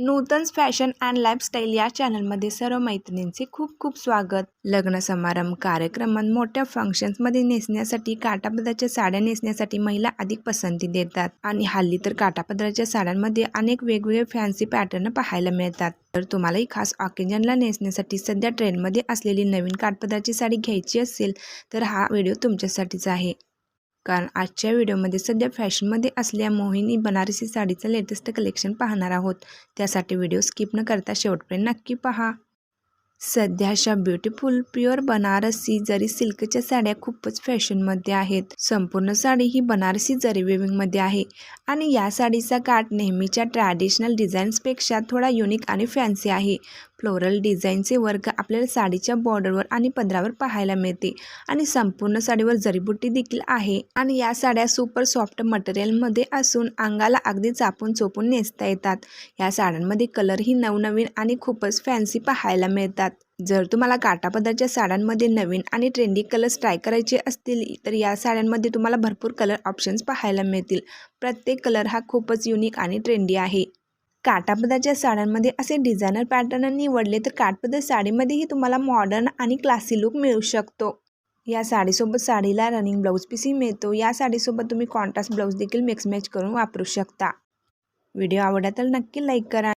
Nutan fashion and lifestyle या चॅनलमध्ये सर्व मैत्रिणींचे खूप खूप स्वागत. लग्न समारंभ कार्यक्रमात मोठ्या फंक्शन्समध्ये नेसण्यासाठी काटापदराच्या साड्या नेसण्यासाठी महिला अधिक पसंती देतात आणि हल्ली तर काटापदराच्या साड्यांमध्ये अनेक वेगवेगळे फॅन्सी पॅटर्न पाहायला मिळतात. तर तुम्हालाही खास ऑकेजनला नेसण्यासाठी सध्या ट्रेंडमध्ये असलेली नवीन काटपदराची साडी घ्यायची असेल तर हा व्हिडिओ तुमच्यासाठीच आहे. कारण आजच्या व्हिडिओमध्ये सध्या फॅशनमध्ये असलेल्या मोहिनी बनारसी साडीचं लेटेस्ट कलेक्शन पाहणार आहोत. त्यासाठी व्हिडिओ स्किप न करता शेवटपर्यंत नक्की पहा. सध्या अशा ब्युटिफुल प्युअर बनारसी जरी सिल्कच्या साड्या खूपच फॅशनमध्ये आहेत. संपूर्ण साडी ही बनारसी जरी वेविंगमध्ये आहे. आणि या साडीचा काठ नेहमीच्या ट्रॅडिशनल डिझाईन्सपेक्षा थोडा युनिक आणि फॅन्सी आहे. फ्लोरल डिझाईनचे वर्क आपल्याला साडीच्या बॉर्डरवर आणि पदरावर पाहायला मिळते. आणि संपूर्ण साडीवर जरीबुट्टी देखील आहे. आणि या साड्या सुपर सॉफ्ट मटेरियलमध्ये असून अंगाला अगदी चापून चोपून नेसता येतात. या साड्यांमध्ये कलरही नवनवीन आणि खूपच फॅन्सी पाहायला मिळतात. जर तुम्हाला काटापदराच्या साड्यांमध्ये नवीन आणि ट्रेंडी कलर्स ट्राय करायचे असतील तर या साड्यांमध्ये तुम्हाला भरपूर कलर ऑप्शन्स पाहायला मिळतील. प्रत्येक कलर हा खूपच युनिक आणि ट्रेंडी आहे. काटापदाच्या साड्यांमध्ये असे डिझायनर पॅटर्न निवडले तर काठपदर साडीमध्येही तुम्हाला मॉडर्न आणि क्लासी लुक मिळू शकतो. या साडीसोबत साडीला रनिंग ब्लाऊज पीसही मिळतो. या साडीसोबत तुम्ही कॉन्ट्रास्ट ब्लाऊज देखील मिक्स मॅच करून वापरू शकता. व्हिडिओ आवडला तर नक्की लाईक करा.